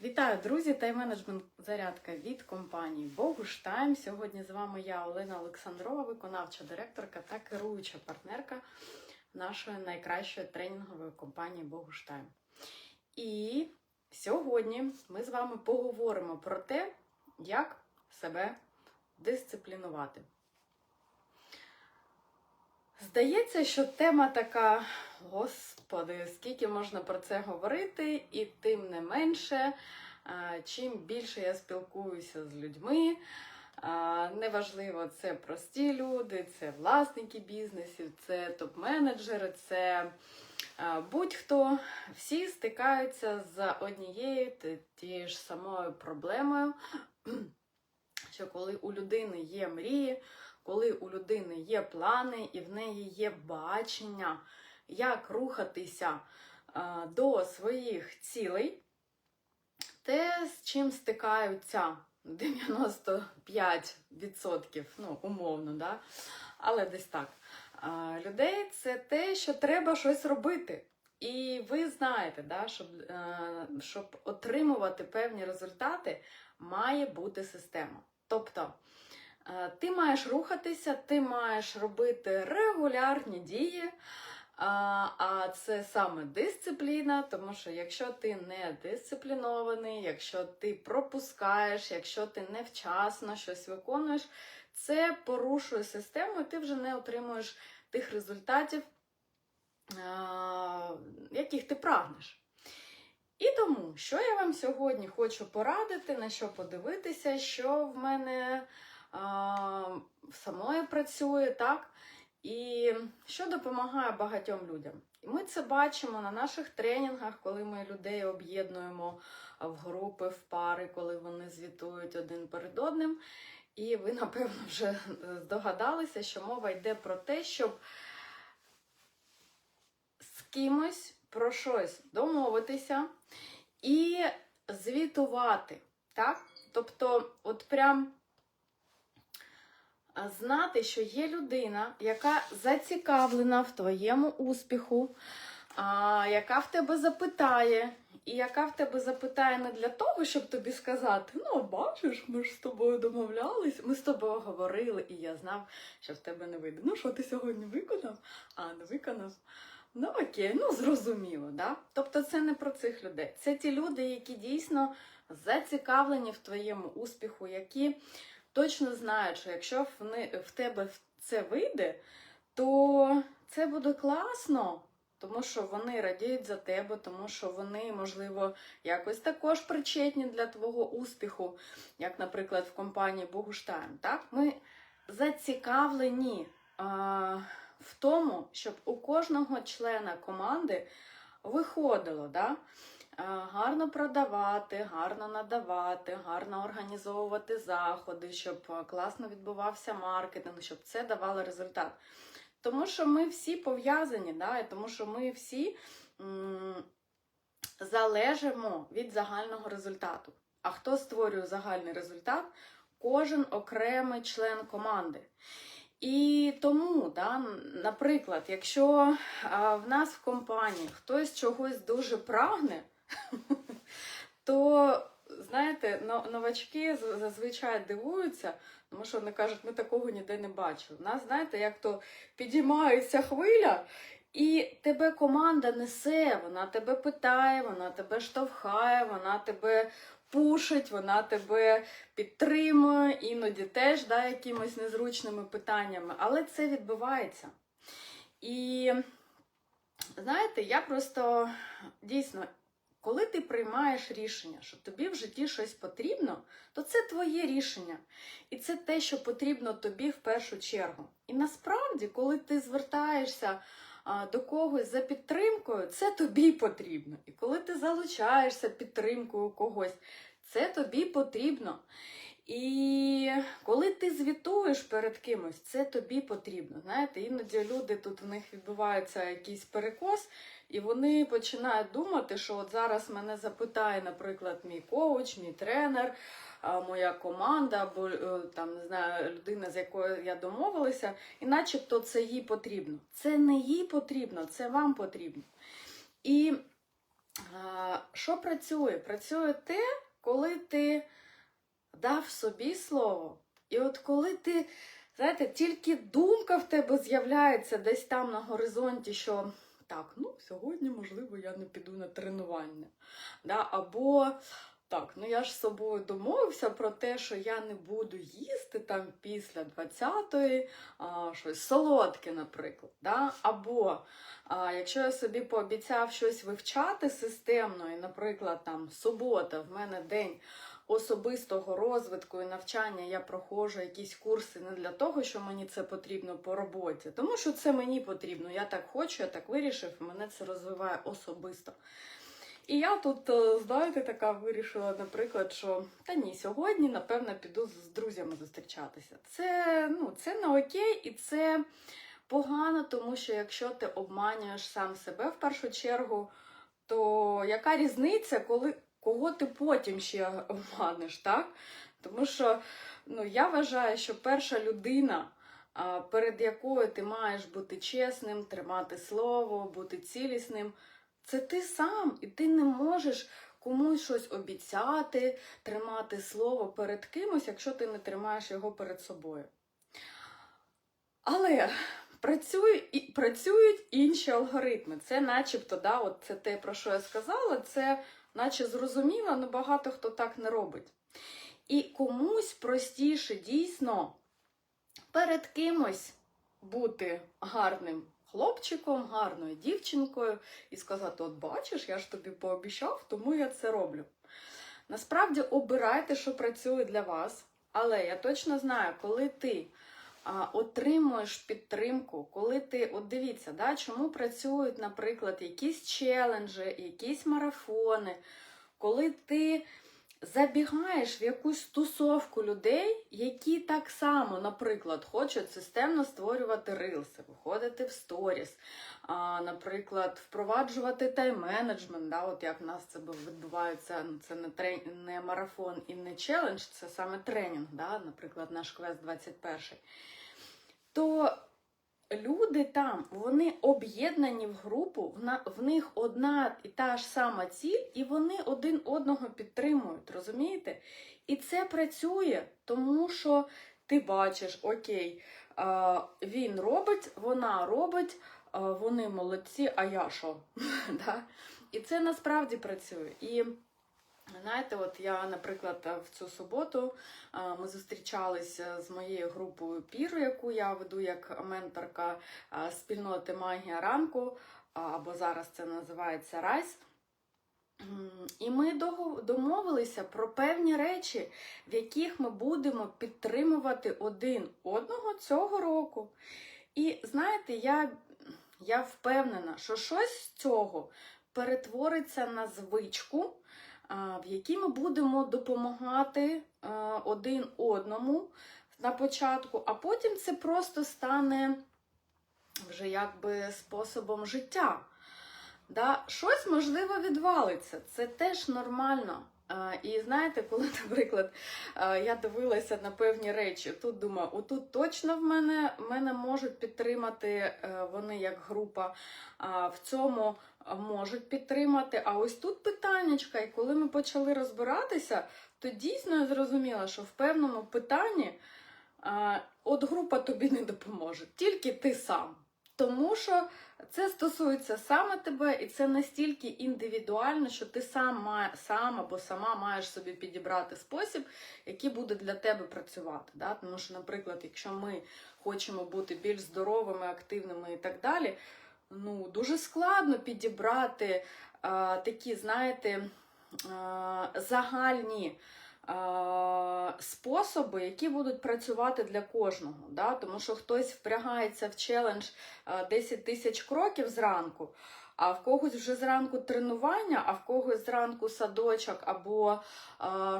Вітаю, друзі! Тайм-менеджмент зарядка від компанії Богуштайм. Сьогодні з вами я, Олена Олександрова, виконавча директорка та керуюча партнерка нашої найкращої тренінгової компанії Богуштайм. І сьогодні ми з вами поговоримо про те, як себе дисциплінувати. Здається, що тема така, господи, скільки можна про це говорити, і тим не менше, чим більше я спілкуюся з людьми, неважливо, це прості люди, це власники бізнесів, це топ-менеджери, це будь-хто, всі стикаються з однією тією ж самою проблемою, що коли у людини є мрії, коли у людини є плани і в неї є бачення, як рухатися до своїх цілей, те, з чим стикаються 95%, ну, умовно, да? але десь так. Людей це те, що треба щось робити. І ви знаєте, да, щоб, е, щоб отримувати певні результати, має бути система. Тобто, Е, Ти маєш рухатися, ти маєш робити регулярні дії, а це саме дисципліна, тому що якщо ти не дисциплінований, якщо ти пропускаєш, якщо ти невчасно щось виконуєш, це порушує систему, і ти вже не отримуєш тих результатів, яких ти прагнеш. І тому, що я вам сьогодні хочу порадити, на що подивитися, що в мене а, самої працює, так? І що допомагає багатьом людям. Ми це бачимо на наших тренінгах, коли ми людей об'єднуємо в групи, в пари, коли вони звітують один перед одним. І ви, напевно, вже здогадалися, що мова йде про те, щоб з кимось про щось домовитися і звітувати. Так? Тобто, от прям знати, що є людина, яка зацікавлена в твоєму успіху, яка в тебе запитає, і яка в тебе запитає не для того, щоб тобі сказати: ну, бачиш, ми ж з тобою домовлялись, ми з тобою говорили, і я знав, що в тебе не вийде. Ну, що ти сьогодні виконав? А, не виконав. Ну окей, ну зрозуміло, да? Тобто це не про цих людей. Це ті люди, які дійсно зацікавлені в твоєму успіху, які точно знають, що якщо в, в тебе це вийде, то це буде класно, тому що вони радіють за тебе, тому що вони, можливо, якось також причетні для твого успіху, як, наприклад, в компанії Богуштайм. Так? Ми зацікавлені а, в тому, щоб у кожного члена команди виходило. Да? Гарно продавати, гарно надавати, гарно організовувати заходи, щоб класно відбувався маркетинг, щоб це давало результат. Тому що ми всі пов'язані, да, і тому що ми всі м залежимо від загального результату. А хто створює загальний результат? Кожен окремий член команди. І тому, да, наприклад, якщо а, в нас в компанії хтось чогось дуже прагне, то, знаєте, новачки зазвичай дивуються, тому що вони кажуть, ми такого ніде не бачили. У нас, знаєте, як то підіймається хвиля, і тебе команда несе, вона тебе питає, вона тебе штовхає, вона тебе пушить, вона тебе підтримує, іноді теж да, якимось незручними питаннями, але це відбувається. І знаєте, я просто дійсно коли ти приймаєш рішення, що тобі в житті щось потрібно, то це твоє рішення. І це те, що потрібно тобі в першу чергу. І насправді, коли ти звертаєшся до когось за підтримкою, це тобі потрібно. І коли ти залучаєшся підтримкою когось, це тобі потрібно. І коли ти звітуєш перед кимось, це тобі потрібно. Знаєте, іноді люди тут в них відбувається якийсь перекос, і вони починають думати, що от зараз мене запитає, наприклад, мій коуч, мій тренер, моя команда, або е, там не знаю, людина, з якою я домовилася, і начебто це їй потрібно. Це не їй потрібно, це вам потрібно. І що працює? Працює те, коли ти дав собі слово. І от коли ти, знаєте, тільки думка в тебе з'являється десь там на горизонті, що так, ну сьогодні, можливо, я не піду на тренування. Да? Або так, ну я ж з собою домовився про те, що я не буду їсти там після 20-ї а, щось солодке, наприклад. Да? Або а, якщо я собі пообіцяв щось вивчати системно, і, наприклад, там субота, в мене день особистого розвитку і навчання, я проходжу якісь курси не для того, що мені це потрібно по роботі, тому що це мені потрібно. Я так хочу, я так вирішив, мене це розвиває особисто. І я тут, е, знаєте, така вирішила, наприклад, що та ні, сьогодні, напевно, піду з друзями зустрічатися. Це, ну, це не окей, і це погано, тому що якщо ти обманюєш сам себе в першу чергу, то яка різниця, коли кого ти потім ще обманеш, так? Тому що ну, я вважаю, що перша людина, перед якою ти маєш бути чесним, тримати слово, бути цілісним, це ти сам, і ти не можеш комусь щось обіцяти, тримати слово перед кимось, якщо ти не тримаєш його перед собою. Але працює, і, працюють інші алгоритми. Це начебто, да, от це те, про що я сказала, це наче зрозуміло, але багато хто так не робить. І комусь простіше дійсно перед кимось бути гарним хлопчиком, гарною дівчинкою і сказати: От бачиш, я ж тобі пообіцяв, тому я це роблю. Насправді обирайте, що працює для вас, але я точно знаю, коли ти а, отримуєш підтримку, коли ти, от дивіться, да, чому працюють, наприклад, якісь челенджі, якісь марафони, коли ти забігаєш в якусь тусовку людей, які так само, наприклад, хочуть системно створювати рилси, виходити в сторіс, а, наприклад, впроваджувати тайм-менеджмент, да, от як в нас це відбувається, ну, це не, трен... не марафон і не челендж, це саме тренінг, да, наприклад, наш квест 21 то люди там, вони об'єднані в групу, в, них одна і та ж сама ціль, і вони один одного підтримують, розумієте? І це працює, тому що ти бачиш, окей, він робить, вона робить, вони молодці, а я що? І це насправді працює. Знаєте, от я, наприклад, в цю суботу ми зустрічалися з моєю групою піру, яку я веду як менторка спільноти Магія ранку, або зараз це називається Райс. І ми домовилися про певні речі, в яких ми будемо підтримувати один одного цього року. І знаєте, я, я впевнена, що щось з цього перетвориться на звичку в якій ми будемо допомагати один одному на початку, а потім це просто стане вже якби способом життя. Да? Щось можливо відвалиться, це теж нормально. І знаєте, коли, наприклад, я дивилася на певні речі, тут думаю, отут точно в мене, мене можуть підтримати е, вони як група, в цьому можуть підтримати. А ось тут питаннячка, і коли ми почали розбиратися, то дійсно я зрозуміла, що в певному питанні от група тобі не допоможе, тільки ти сам. Тому що це стосується саме тебе, і це настільки індивідуально, що ти сам має, сам або сама маєш собі підібрати спосіб, який буде для тебе працювати. Да? Тому що, наприклад, якщо ми хочемо бути більш здоровими, активними і так далі, ну дуже складно підібрати а, такі, знаєте, а, загальні способи, які будуть працювати для кожного. Да? Тому що хтось впрягається в челендж 10 тисяч кроків зранку, а в когось вже зранку тренування, а в когось зранку садочок або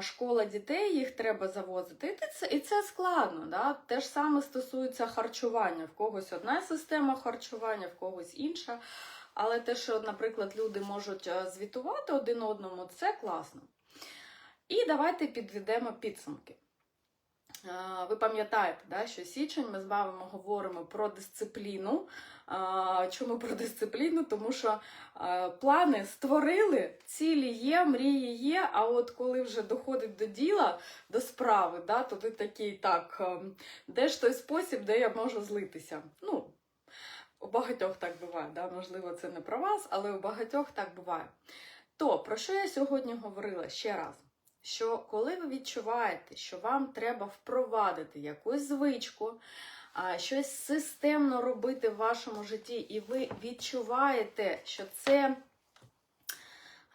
школа дітей їх треба завозити. І це, і це складно. Да? Те ж саме стосується харчування. В когось одна система харчування, в когось інша. Але те, що, наприклад, люди можуть звітувати один одному, це класно. І давайте підведемо підсумки. Ви пам'ятаєте, да, що січень ми з вами говоримо про дисципліну. Чому про дисципліну? Тому що плани створили, цілі є, мрії є. А от коли вже доходить до діла, до справи, да, то ти такий так, ем, де ж той спосіб, де я можу злитися? Ну, у багатьох так буває, да? можливо, це не про вас, але у багатьох так буває. То, про що я сьогодні говорила ще раз? Що коли ви відчуваєте, що вам треба впровадити якусь звичку, щось системно робити в вашому житті, і ви відчуваєте, що це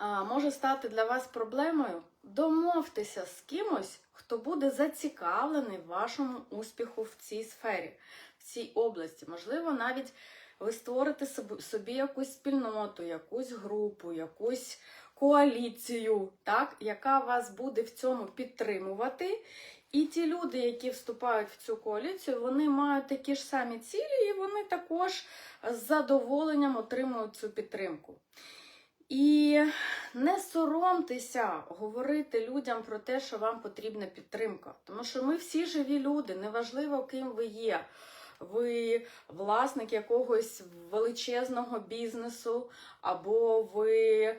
може стати для вас проблемою, домовтеся з кимось, хто буде зацікавлений в вашому успіху в цій сфері, в цій області. Можливо, навіть ви створите собі, якусь спільноту, якусь групу, якусь коаліцію, так, яка вас буде в цьому підтримувати. І ті люди, які вступають в цю коаліцію, вони мають такі ж самі цілі, і вони також з задоволенням отримують цю підтримку. І не соромтеся говорити людям про те, що вам потрібна підтримка. Тому що ми всі живі люди, неважливо, ким ви є. Ви власник якогось величезного бізнесу, або ви,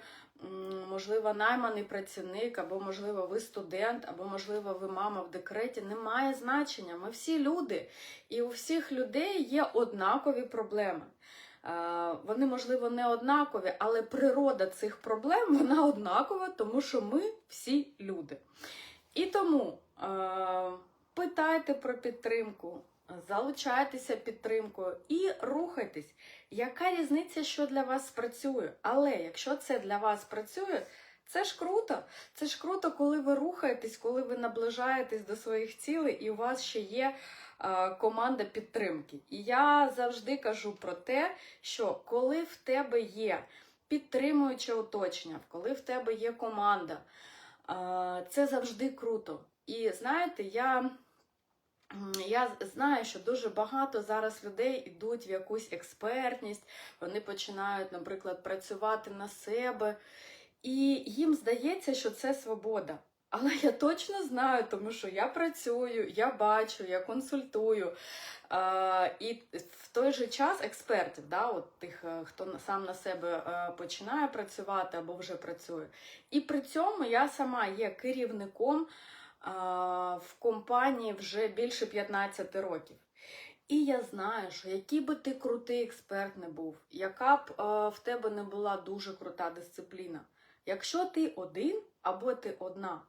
можливо, найманий працівник, або, можливо, ви студент, або, можливо, ви мама в декреті. Немає значення. Ми всі люди, і у всіх людей є однакові проблеми. Е, Вони, можливо, не однакові, але природа цих проблем вона однакова, тому що ми всі люди. І тому е, питайте про підтримку, залучайтеся підтримкою і рухайтесь. Яка різниця, що для вас спрацює? Але якщо це для вас працює, це ж круто. Це ж круто, коли ви рухаєтесь, коли ви наближаєтесь до своїх цілей, і у вас ще є е, команда підтримки. І я завжди кажу про те, що коли в тебе є підтримуюче оточення, коли в тебе є команда, е, це завжди круто. І знаєте, я. Я знаю, що дуже багато зараз людей йдуть в якусь експертність, вони починають, наприклад, працювати на себе, і їм здається, що це свобода. Але я точно знаю, тому що я працюю, я бачу, я консультую. Е, і в той же час експертів, да, от тих, е, хто сам на себе е, починає працювати або вже працює. І при цьому я сама є керівником а, в компанії вже більше 15 років. І я знаю, що який би ти крутий експерт не був, яка б в тебе не була дуже крута дисципліна. Якщо ти один або ти одна,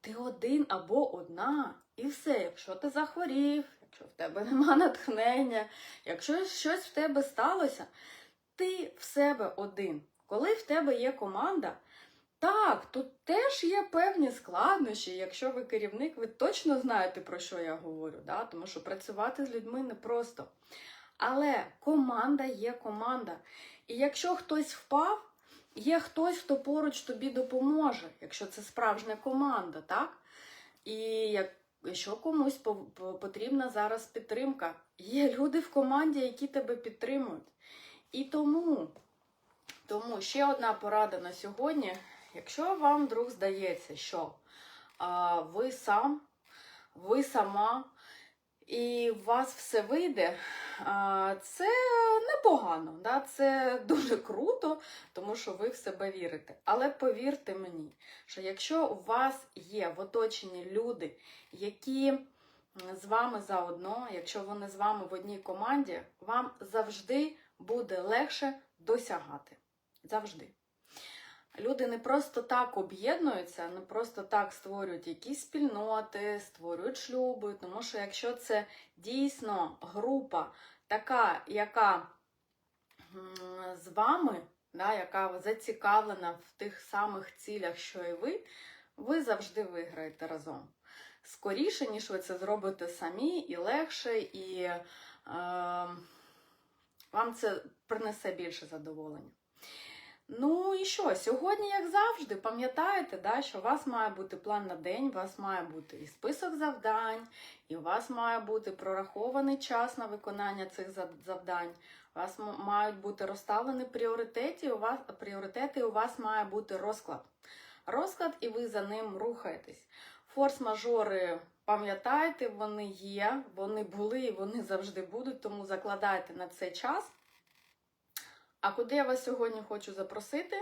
ти один або одна, і все. Якщо ти захворів, якщо в тебе нема натхнення, якщо щось в тебе сталося, ти в себе один. Коли в тебе є команда, так, тут теж є певні складнощі. Якщо ви керівник, ви точно знаєте, про що я говорю, да? тому що працювати з людьми непросто. Але команда є команда. І якщо хтось впав, є хтось, хто поруч тобі допоможе, якщо це справжня команда, так? І як- якщо комусь по- по- потрібна зараз підтримка, є люди в команді, які тебе підтримують. І тому, тому ще одна порада на сьогодні. Якщо вам вдруг здається, що а, ви сам, ви сама, і у вас все вийде, а, це непогано, да? це дуже круто, тому що ви в себе вірите. Але повірте мені, що якщо у вас є в оточенні люди, які з вами заодно, якщо вони з вами в одній команді, вам завжди буде легше досягати. Завжди. Люди не просто так об'єднуються, не просто так створюють якісь спільноти, створюють шлюби, тому що якщо це дійсно група така, яка з вами, да, яка зацікавлена в тих самих цілях, що і ви, ви завжди виграєте разом. Скоріше, ніж ви це зробите самі, і легше, і е, вам це принесе більше задоволення. Ну і що? Сьогодні, як завжди, пам'ятаєте, да, що у вас має бути план на день, у вас має бути і список завдань, і у вас має бути прорахований час на виконання цих завдань. У вас мають бути розставлені пріоритети, у вас, пріоритети, у вас має бути розклад. Розклад, і ви за ним рухаєтесь. Форс-мажори Пам'ятайте, вони є, вони були і вони завжди будуть, тому закладайте на це час. А куди я вас сьогодні хочу запросити?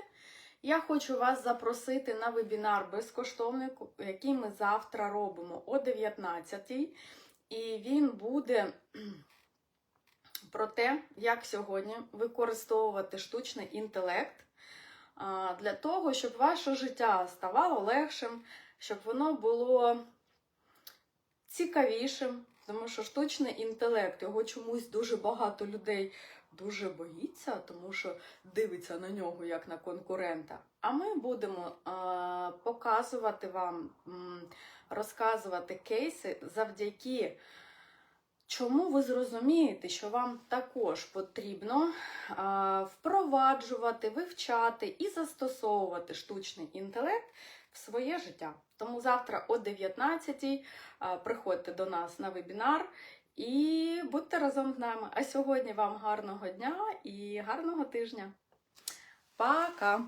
Я хочу вас запросити на вебінар безкоштовний, який ми завтра робимо о 19 І він буде про те, як сьогодні використовувати штучний інтелект для того, щоб ваше життя ставало легшим, щоб воно було цікавішим, тому що штучний інтелект, його чомусь дуже багато людей дуже боїться, тому що дивиться на нього як на конкурента. А ми будемо а, показувати вам, розказувати кейси завдяки. Чому ви зрозумієте, що вам також потрібно а, впроваджувати, вивчати і застосовувати штучний інтелект в своє життя? Тому завтра о 19 приходьте до нас на вебінар і будьте разом з нами. А сьогодні вам гарного дня і гарного тижня. Пока!